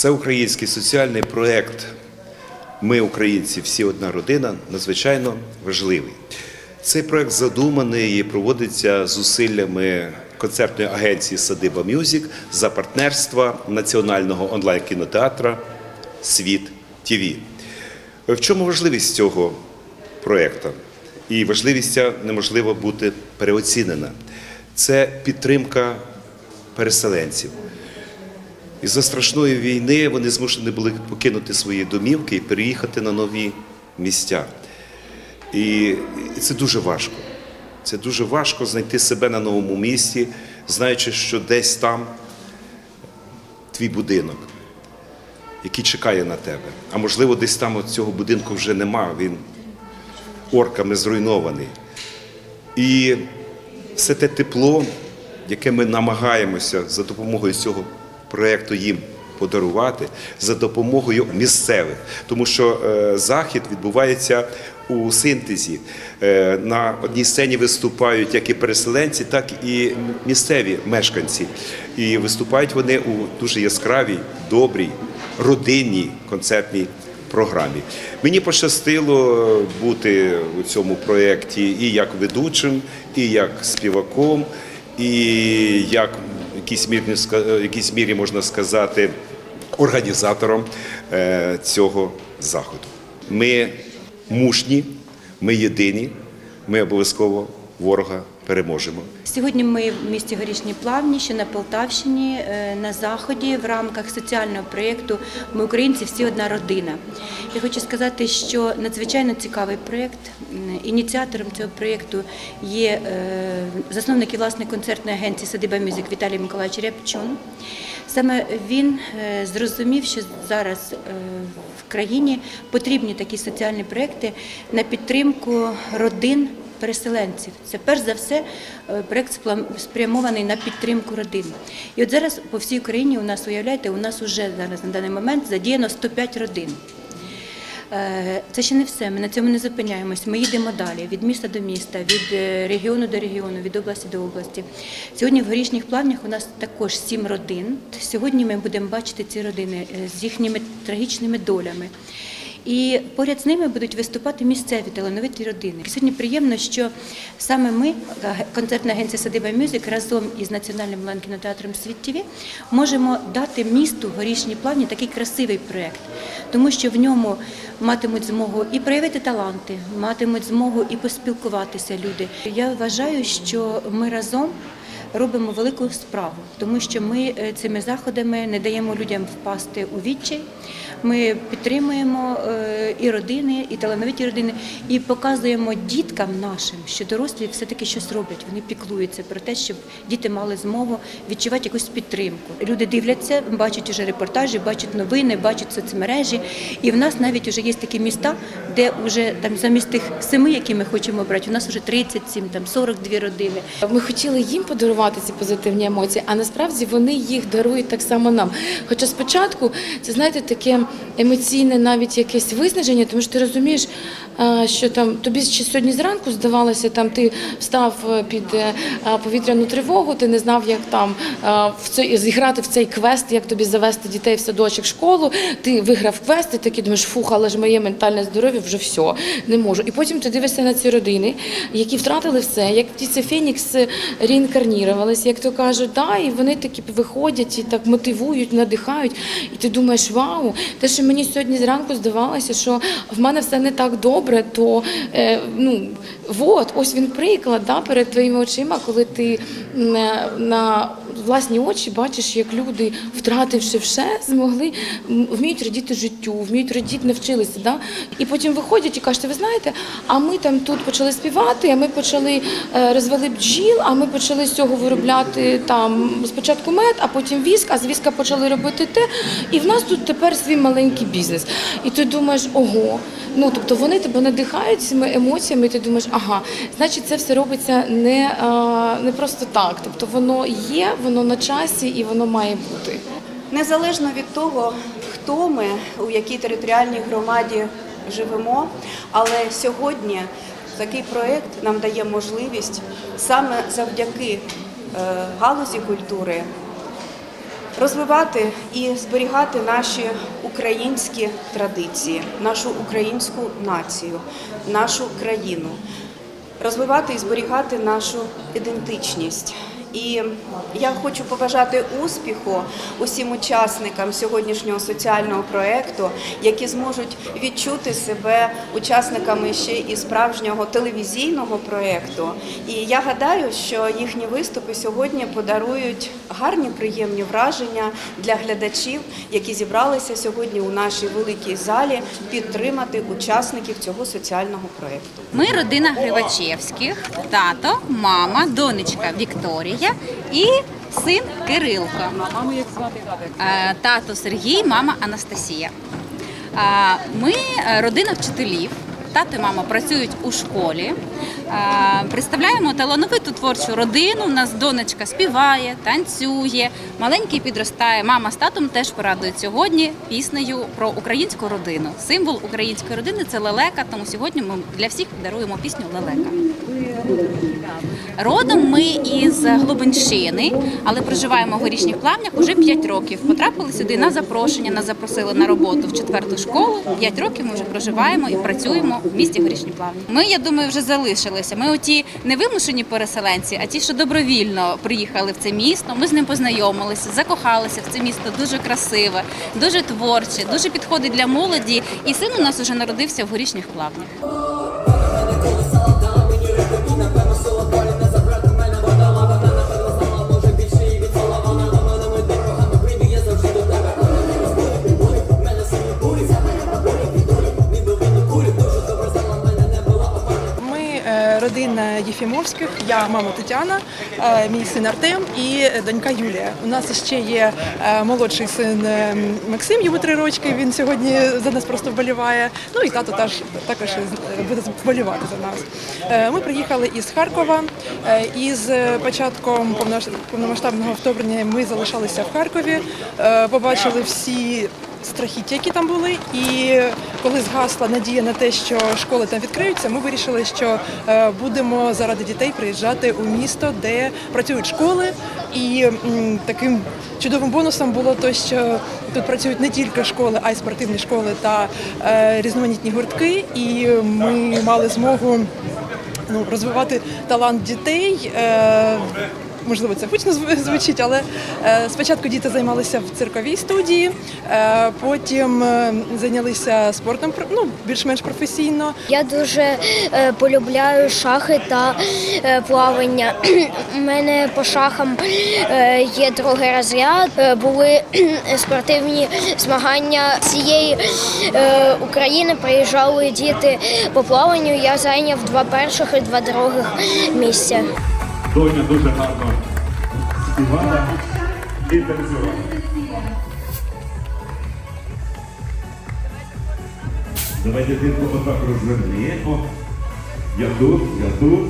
Всеукраїнський соціальний проєкт Ми, українці, всі одна родина надзвичайно важливий. Цей проєкт задуманий і проводиться зусиллями концертної агенції Садиба Мюзік за партнерства національного онлайн-кінотеатра Світ ТІВІ. В чому важливість цього проєкту? І важливість ця неможливо бути переоцінена. Це підтримка переселенців. Із-за страшної війни вони змушені були покинути свої домівки і переїхати на нові місця. І, це дуже важко. Це дуже важко знайти себе на новому місці, знаючи, що десь там твій будинок, який чекає на тебе. А можливо, десь там цього будинку вже нема, він орками зруйнований. І все те тепло, яке ми намагаємося за допомогою цього проєкту їм подарувати, за допомогою місцевих. Тому що е, захід відбувається у синтезі. Е, на одній сцені виступають як і переселенці, так і місцеві мешканці. І виступають вони у дуже яскравій, добрій, родинній концертній програмі. Мені пощастило бути у цьому проєкті і як ведучим, і як співаком, і як якійсь мірі, в якійсь мірі можна сказати, організатором е, цього заходу. Ми мужні, ми єдині, ми обов'язково ворога переможемо. Сьогодні ми в місті Горішні Плавні, що на Полтавщині, е, на заході в рамках соціального проєкту Ми українці всі одна родина. Я хочу сказати, що надзвичайно цікавий проєкт. Ініціатором цього проєкту є е, засновник і власник концертної агенції Садиба Мюзик Віталій Миколаївич Рябчун. Саме він е, зрозумів, що зараз в країні потрібні такі соціальні проєкти на підтримку родин переселенців. Це перш за все е, проєкт спрямований на підтримку родин. І от зараз по всій Україні у нас, уявляєте, у нас вже зараз на даний момент задіяно 105 родин. Е, Це ще не все. Ми на цьому не зупиняємось. Ми їдемо далі від міста до міста, від е, регіону до регіону, від області до області. Сьогодні в горішніх плавнях у нас також сім родин. Сьогодні ми будемо бачити ці родини з їхніми трагічними долями. І поряд з ними будуть виступати місцеві талановиті родини. Сьогодні приємно, що саме ми, концертна агенція Садиба Мюзик, разом із Національним онлайн-кінотеатром Світ ТВ можемо дати місту горішні плавні такий красивий проєкт, тому що в ньому матимуть змогу і проявити таланти, матимуть змогу і поспілкуватися люди. Я вважаю, що ми разом робимо велику справу, тому що ми е, цими заходами не даємо людям впасти у відчай. Ми підтримуємо е, і родини, і талановиті родини, і показуємо діткам нашим, що дорослі все-таки щось роблять. Вони піклуються про те, щоб діти мали змогу відчувати якусь підтримку. Люди дивляться, бачать уже репортажі, бачать новини, бачать соцмережі. І в нас навіть вже є такі міста, де вже там замість тих семи, які ми хочемо брати, у нас вже 37, там 42 родини. Ми хотіли їм подарувати ці позитивні емоції, а насправді вони їх дарують так само нам. Хоча спочатку це знаєте таке емоційне навіть якесь виснаження, тому що ти розумієш, е, що там тобі ще сьогодні зранку здавалося, там ти встав е, під е, повітряну тривогу, ти не знав, як там в цей зіграти в цей квест, як тобі завести дітей в садочок, в школу. Ти виграв квест, і такий думаєш, фух, але ж моє ментальне здоров'я вже все, не можу. І потім ти дивишся на ці родини, які втратили все, як птиця Фенікс реінкарнірувалися, як то кажуть, да, і вони такі виходять і так мотивують, надихають. І ти думаєш, вау, те, що мені сьогодні зранку здавалося, що в мене все не так добре, то е, ну от, ось він приклад да, перед твоїми очима, коли ти на, на власні очі бачиш, як люди, втративши все, змогли вміють радіти життю, вміють радіти, навчилися. Да? І потім виходять і кажуть, ви знаєте, а ми там тут почали співати, а ми почали е, розвели бджіл, а ми почали з цього виробляти там спочатку мед, а потім віск, а з віска почали робити те. І в нас тут тепер свій маленький бізнес. І ти думаєш, ого. Ну тобто вони тебе надихають цими емоціями, і ти думаєш, ага, значить, це все робиться не, а, не просто так. Тобто воно є, воно на часі і воно має бути. Незалежно від того, хто ми, у якій територіальній громаді живемо, але сьогодні такий проєкт нам дає можливість саме завдяки е, галузі культури розвивати і зберігати наші українські традиції, нашу українську націю, нашу країну, розвивати і зберігати нашу ідентичність. І я хочу побажати успіху усім учасникам сьогоднішнього соціального проєкту, які зможуть відчути себе учасниками ще і справжнього телевізійного проєкту. І я гадаю, що їхні виступи сьогодні подарують гарні приємні враження для глядачів, які зібралися сьогодні у нашій великій залі підтримати учасників цього соціального проєкту. Ми родина Гривачевських, тато, мама, донечка Вікторія і син Кирилко. Маму як звати? Е, Тато Сергій, мама Анастасія. Е, Ми е, родина вчителів. Тато і мама працюють у школі. Представляємо талановиту творчу родину. У нас донечка співає, танцює, маленький підростає. Мама з татом теж порадують сьогодні піснею про українську родину. Символ української родини це лелека. Тому сьогодні ми для всіх даруємо пісню Лелека. Родом ми із Глубинщини, але проживаємо в горішніх плавнях уже 5 років. Потрапили сюди на запрошення, нас запросили на роботу в четверту школу. 5 років ми вже проживаємо і працюємо в місті Горішні Плавні. Ми, я думаю, вже залишилися. Ми оті не вимушені переселенці, а ті, що добровільно приїхали в це місто. Ми з ним познайомилися, закохалися в це місто дуже красиве, дуже творче, дуже підходить для молоді. І син у нас уже народився в горішніх плавнях. Родина Єфімовських, я мама Тетяна, е, мій син Артем і донька Юлія. У нас ще є е, молодший син е, Максим, йому три рочки. Він сьогодні за нас просто вболіває. Ну і тато теж також е, буде вболівати за нас. Е, Ми приїхали із Харкова. Е, Із початком повномасштабного вторгнення ми залишалися в Харкові, е, побачили всі страхіття, які там були. І коли згасла надія на те, що школи там відкриються, ми вирішили, що е, будемо заради дітей приїжджати у місто, де працюють школи. І таким чудовим бонусом було те, що тут працюють не тільки школи, а й спортивні школи та е, різноманітні гуртки. І ми мали змогу ну, розвивати талант дітей. Можливо, це гучно звучить, але е, спочатку діти займалися в цирковій студії, е, потім е, зайнялися спортом ну, більш-менш професійно. Я дуже полюбляю шахи та плавання. У мене по шахам є другий розряд. Були спортивні змагання цієї України. Приїжджали діти по плаванню. Я зайняв два перших і два других місця. Доня дуже гарно співала і танцювала. Давайте дитинку отак розвернемо. Я тут, я тут.